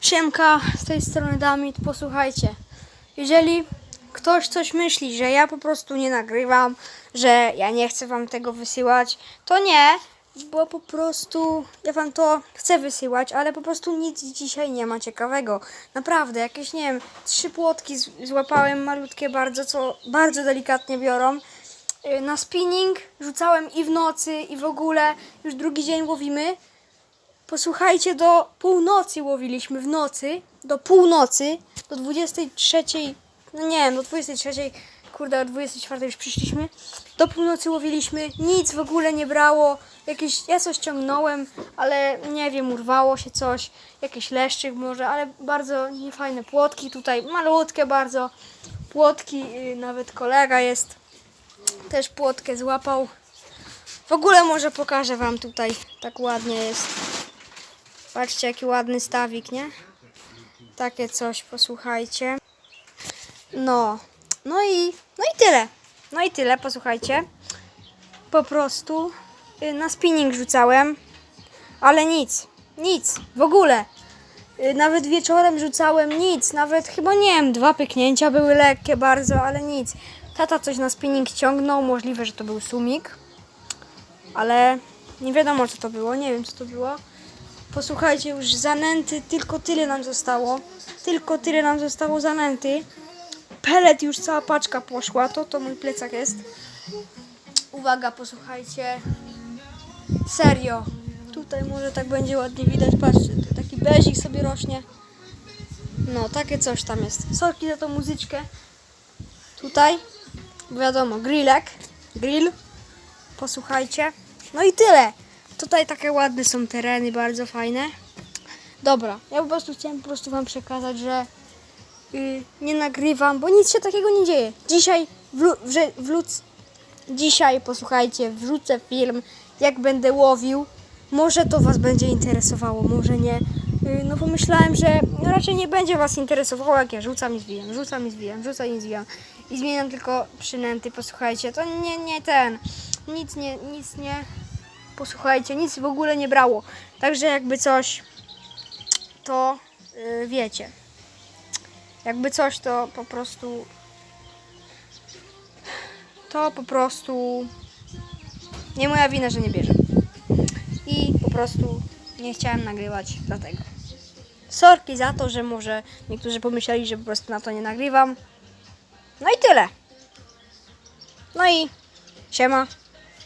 Siemka, z tej strony Damit, posłuchajcie. Jeżeli ktoś coś myśli, że ja po prostu nie nagrywam, że ja nie chcę wam tego wysyłać, to nie, bo po prostu ja wam to chcę wysyłać, ale po prostu nic dzisiaj nie ma ciekawego. Naprawdę, jakieś, nie wiem, trzy płotki złapałem malutkie bardzo, co bardzo delikatnie biorą. Y, Na spinning rzucałem i w nocy, i w ogóle. Już drugi dzień łowimy. Posłuchajcie, do północy łowiliśmy w nocy, do północy, do 23, no nie wiem, do 23, kurde, o 24 już przyszliśmy. Do północy łowiliśmy, nic w ogóle nie brało, jakieś, ja coś ciągnąłem, ale nie wiem, urwało się coś, jakieś leszczyk może, ale bardzo niefajne płotki tutaj, malutkie bardzo, płotki, yy, nawet kolega jest, też płotkę złapał. W ogóle może pokażę wam tutaj, tak ładnie jest. Patrzcie, jaki ładny stawik, nie? Takie coś, posłuchajcie. No, no i, no i tyle. No i tyle, posłuchajcie. Po prostu y, na spinning rzucałem, ale nic, nic, w ogóle. Y, Nawet wieczorem rzucałem nic, nawet chyba nie wiem, dwa pyknięcia były lekkie bardzo, ale nic. Tata coś na spinning ciągnął, możliwe, że to był sumik, ale nie wiadomo co to było, nie wiem co to było. Posłuchajcie, już zanęty, tylko tyle nam zostało. Tylko tyle nam zostało zanęty. Pelet już cała paczka poszła, to to mój plecak jest. Uwaga, posłuchajcie. Serio. Tutaj może tak będzie ładnie widać, patrzcie, tu taki bezik sobie rośnie. No, takie coś tam jest. Sorki za tą muzyczkę. Tutaj, wiadomo, grillek, grill. Posłuchajcie. No i tyle. Tutaj takie ładne są tereny, bardzo fajne. Dobra, ja po prostu chciałem po prostu wam przekazać, że y, nie nagrywam, bo nic się takiego nie dzieje. Dzisiaj wlu, wrze, wlóc, dzisiaj posłuchajcie, wrzucę film, jak będę łowił. Może to was będzie interesowało, może nie. Y, no pomyślałem, że no raczej nie będzie was interesowało, jak ja rzucam i zwijam, rzucam i zwijam, rzucam i zwijam. I zmieniam tylko przynęty, posłuchajcie, to nie, nie ten, nic nie, nic nie, posłuchajcie, nic w ogóle nie brało. Także jakby coś, to yy, wiecie. Jakby coś, to po prostu. To po prostu. Nie moja wina, że nie bierze. I po prostu nie chciałem nagrywać dlatego. Sorki za to, że może niektórzy pomyśleli, że po prostu na to nie nagrywam. No i tyle. No i siema.